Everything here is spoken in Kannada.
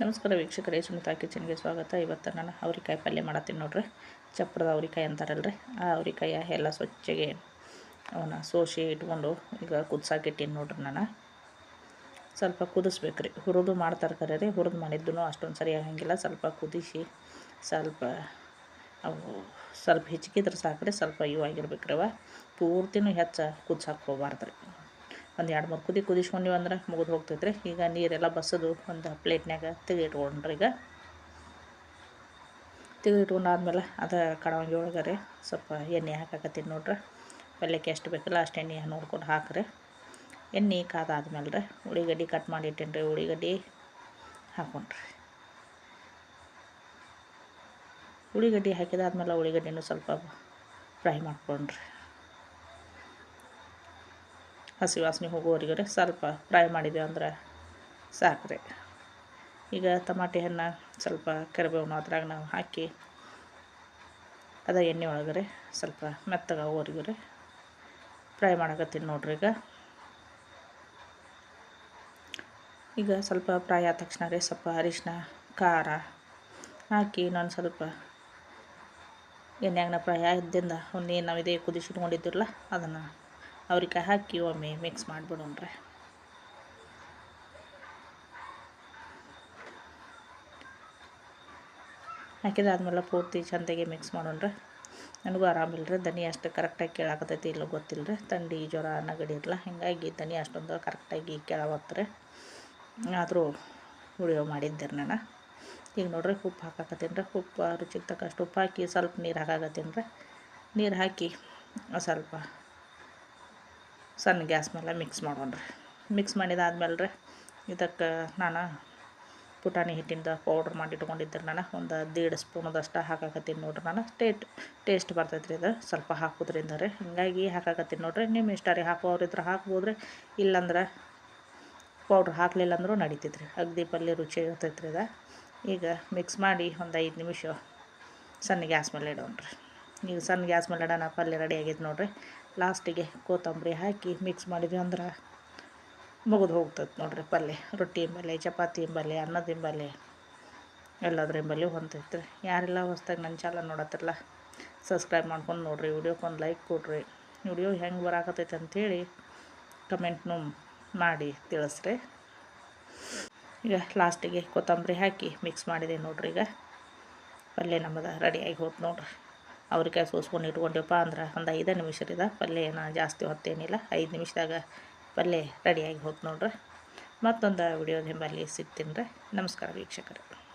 ನಮಸ್ಕಾರ ವೀಕ್ಷಕರೇ, ಸುನಿತಾ ಕಿಚನ್ಗೆ ಸ್ವಾಗತ. ಇವತ್ತು ನಾನು ಅವ್ರಿಕಾಯಿ ಪಲ್ಯ ಮಾಡತ್ತೀನಿ ನೋಡ್ರಿ. ಚಪ್ಪರದ ಅವ್ರಿಕಾಯಿ ಅಂತಾರಲ್ರಿ. ಆ ಅವ್ರಿಕಾಯಿ ಎಲ್ಲ ಸ್ವಚ್ಛಗೆ ಅವನ್ನ ಸೋಸಿ ಇಟ್ಕೊಂಡು ಈಗ ಕುದ್ಸಾಕಿಟ್ಟೀನಿ ನೋಡ್ರಿ ನಾನು. ಸ್ವಲ್ಪ ಕುದಿಸ್ಬೇಕು ರೀ ಹುರಿದು ಮಾಡ್ತಾರೆ ಕರೆ ರೀ ಹುರಿದು ಮಾಡಿದ್ದು ಅಷ್ಟೊಂದು ಸರಿ ಆಗಂಗಿಲ್ಲ. ಸ್ವಲ್ಪ ಕುದಿಸಿ ಸ್ವಲ್ಪ ಅವು ಸ್ವಲ್ಪ ಹೆಚ್ಚಿಗಿದ್ರೆ ಸಾಕ್ರಿ. ಸ್ವಲ್ಪ ಇವು ಆಗಿರ್ಬೇಕು ರೀ ಅವ. ಪೂರ್ತಿನೂ ಹೆಚ್ಚು ಕುದ್ಸಕ್ಕೆ ಹೋಗ್ಬಾರ್ದು ರೀ ಒಂದು ಎರಡು ಮೂರು ಕುದಿ ಕುದಿಸ್ಕೊಂಡಿವಿ ಅಂದ್ರೆ ಮುಗಿದು ಹೋಗ್ತೈತೆ ರೀ ಈಗ ನೀರೆಲ್ಲ ಬಸದು ಒಂದು ಪ್ಲೇಟ್ನಾಗ ತೆಗೆದಿಟ್ಕೊಂಡ್ರಿ ಈಗ. ತೆಗೆದಿಟ್ಕೊಂಡಾದ್ಮೇಲೆ ಅದು ಕಡವಂಗಿ ಒಳಗೆ ರೀ ಸ್ವಲ್ಪ ಎಣ್ಣೆ ಹಾಕಾಕತ್ತೀನಿ ನೋಡ್ರಿ. ಪಲ್ಯಕ್ಕೆ ಎಷ್ಟು ಬೇಕಲ್ಲ ಅಷ್ಟು ಎಣ್ಣೆ ನೋಡ್ಕೊಂಡು ಹಾಕ್ರಿ. ಎಣ್ಣೆ ಕಾದಾದ್ಮೇಲೆ ರೀ ಉಳಿಗಡ್ಡಿ ಕಟ್ ಮಾಡಿ ಇಟ್ಟೇನ್ರಿ ರೀ ಉಳಿಗಡ್ಡಿ ಹಾಕೊಂಡ್ರಿ. ಉಳಿಗಡ್ಡಿ ಹಾಕಿದಾದ್ಮೇಲೆ ಉಳಿಗಡ್ಡಿನೂ ಸ್ವಲ್ಪ ಫ್ರೈ ಮಾಡ್ಕೊಂಡ್ರಿ. ಹಸಿ ವಾಸನೆ ಹೋಗೋವರೆಗೆ ಸ್ವಲ್ಪ ಫ್ರೈ ಮಾಡಿದೆ ಅಂದ್ರೆ ಸಾಕ್ರಿ. ಈಗ ಟಮಾಟೆ ಹಣ್ಣು ಸ್ವಲ್ಪ ಕರಿಬೇವನ್ನು ಅದ್ರಾಗ ನಾವು ಹಾಕಿ ಅದ ಎಣ್ಣೆ ಒಳಗರೆ ಸ್ವಲ್ಪ ಮೆತ್ತಗಾಗೋವರೆಗೂ ರೀ ಫ್ರೈ ಮಾಡಕತ್ತೀನಿ ನೋಡ್ರಿ ಈಗ. ಈಗ ಸ್ವಲ್ಪ ಫ್ರೈ ಆದ ತಕ್ಷಣ ರೀ ಸ್ವಲ್ಪ ಅರಿಶಿನ ಖಾರ ಹಾಕಿ ನಾನು ಸ್ವಲ್ಪ ಎಣ್ಣೆಗನ ಫ್ರೈ ಆಗಿದ್ದರಿಂದ ಒಂದು ನಾವು ಇದೇ ಕುದಿಸಿಟ್ಕೊಂಡಿದ್ದಿರಲ್ಲ ಅದನ್ನು ಅವ್ರಿಗೆ ಹಾಕಿ ಒಮ್ಮೆ ಮಿಕ್ಸ್ ಮಾಡಿಬಿಡೋಣ್ರೆ. ಹಾಕಿದಾದ್ಮೇಲೆ ಪೂರ್ತಿ ಚೆಂದಾಗಿ ಮಿಕ್ಸ್ ಮಾಡೋಣ್ರೆ. ನನಗೂ ಆರಾಮಿಲ್ಲ ರೀ ದನಿ ಅಷ್ಟು ಕರೆಕ್ಟಾಗಿ ಕೇಳಾಕತೈತಿ ಇಲ್ಲ ಗೊತ್ತಿಲ್ಲ ರೀ ಥಂಡಿ ಜ್ವರ, ನಗಡಿ ಇರಲ್ಲ ಹಿಂಗಾಗಿ ದನಿ ಅಷ್ಟೊಂದು ಕರೆಕ್ಟಾಗಿ ಕೇಳಾವತ್ತರೆ ಆದರೂ ವಿಡಿಯೋ ಮಾಡಿದ್ದೀರಿ ನಾನು. ಈಗ ನೋಡ್ರಿ ಉಪ್ಪು ಹಾಕಾಕತ್ತೀನಿ ರೀ ಉಪ್ಪು ರುಚಿಗೆ ತಕ್ಕಷ್ಟು ಉಪ್ಪು ಹಾಕಿ ಸ್ವಲ್ಪ ನೀರು ಹಾಕಾಕತ್ತೀನಿ ರೀ ನೀರು ಹಾಕಿ ಸ್ವಲ್ಪ ಸಣ್ಣ ಗ್ಯಾಸ್ ಮೇಲೆ ಮಿಕ್ಸ್ ಮಾಡೋಣ್ರಿ ಮಿಕ್ಸ್ ಮಾಡಿದಾದ್ಮೇಲೆ ರೀ ಇದಕ್ಕೆ ನಾನು ಪುಟಾಣಿ ಹಿಟ್ಟಿಂದ ಪೌಡ್ರ್ ಮಾಡಿ ಇಟ್ಕೊಂಡಿದ್ದೆ ನಾನು ಒಂದು ದೇಡ್ ಸ್ಪೂನದಷ್ಟು ಹಾಕಾಕತ್ತೀನಿ ನೋಡ್ರಿ ನಾನು. ಟೇಟ್ ಟೇಸ್ಟ್ ಬರ್ತೈತೆ ರೀ ಇದು. ಸ್ವಲ್ಪ ಹಾಕೋದ್ರಿಂದ ರೀ ಹಿಂಗಾಗಿ ಹಾಕಾಕತ್ತೀನಿ ನೋಡ್ರಿ. ನಿಮ್ಮ ಇಷ್ಟ ರೀ ಹಾಕೋರಿದ್ರೆ ಹಾಕ್ಬೋದು ರೀ ಇಲ್ಲಂದ್ರೆ ಪೌಡ್ರ್ ಹಾಕಲಿಲ್ಲ ಅಂದರೂ ರೀ ಅಗ್ದಿ ಪಲ್ಯ ರುಚಿ ಇರ್ತೈತೆ ರೀ ಇದು. ಈಗ ಮಿಕ್ಸ್ ಮಾಡಿ ಒಂದು ಐದು ನಿಮಿಷ ಸಣ್ಣ ಗ್ಯಾಸ್ ಮೇಲೆ ಇಡೋಣ್ರಿ. ಈಗ ಸಣ್ಣ ಗ್ಯಾಸ್ ಮೇಲೆ ಇಡೋಣ ಪಲ್ಯ ರೆಡಿ ಆಗೈತೆ ನೋಡಿರಿ. ಲಾಸ್ಟಿಗೆ ಕೊತ್ತಂಬರಿ ಹಾಕಿ ಮಿಕ್ಸ್ ಮಾಡಿದ್ವಿ ಅಂದ್ರೆ ಮುಗಿದು ಹೋಗ್ತದೆ ನೋಡಿರಿ ಪಲ್ಯ. ರೊಟ್ಟಿ ಎಂಬಲ್ಲಿ, ಚಪಾತಿ ಎಂಬಲ್ಲಿ, ಅನ್ನದ ಎಂಬಲ್ಲಿ, ಎಲ್ಲದ್ರ ಎಂಬಲ್ಲಿ ಹೊಂತೈತೆ ರೀ ಯಾರೆಲ್ಲ ಹೊಸ್ದಾಗಿ ನನ್ನ ಚಾಲ ನೋಡತ್ತಿರಲ್ಲ ಸಬ್ಸ್ಕ್ರೈಬ್ ಮಾಡ್ಕೊಂಡು ನೋಡಿರಿ. ವಿಡಿಯೋಕ್ಕೊಂದು ಲೈಕ್ ಕೊಡ್ರಿ. ವಿಡಿಯೋ ಹೆಂಗೆ ಬರಾಕತ್ತೈತೆ ಅಂಥೇಳಿ ಕಮೆಂಟ್ನು ಮಾಡಿ ತಿಳಿಸ್ರಿ. ಈಗ ಲಾಸ್ಟಿಗೆ ಕೊತ್ತಂಬರಿ ಹಾಕಿ ಮಿಕ್ಸ್ ಮಾಡಿದೆ ನೋಡ್ರಿ ಈಗ. ಪಲ್ಯ ನಮ್ಮದು ರೆಡಿಯಾಗಿ ಹೋಯ್ತು ನೋಡ್ರಿ. ಅವ್ರಿಕಾಯಿ ಸೋಸ್ಕೊಂಡು ಇಟ್ಕೊಂಡ್ಯಪ್ಪ ಅಂದ್ರೆ ಒಂದು ಐದು ನಿಮಿಷ ರೀ ಪಲ್ಯ ಏನು ಜಾಸ್ತಿ ಹೊತ್ತೇನಿಲ್ಲ. ಐದು ನಿಮಿಷದಾಗ ಪಲ್ಯ ರೆಡಿಯಾಗಿ ಹೋಯ್ತು ನೋಡ್ರಿ. ಮತ್ತೊಂದು ವಿಡಿಯೋ ನಿಮ್ಮಲ್ಲಿ ಸಿಗ್ತೀನಿ ರೀ. ನಮಸ್ಕಾರ ವೀಕ್ಷಕರೇ.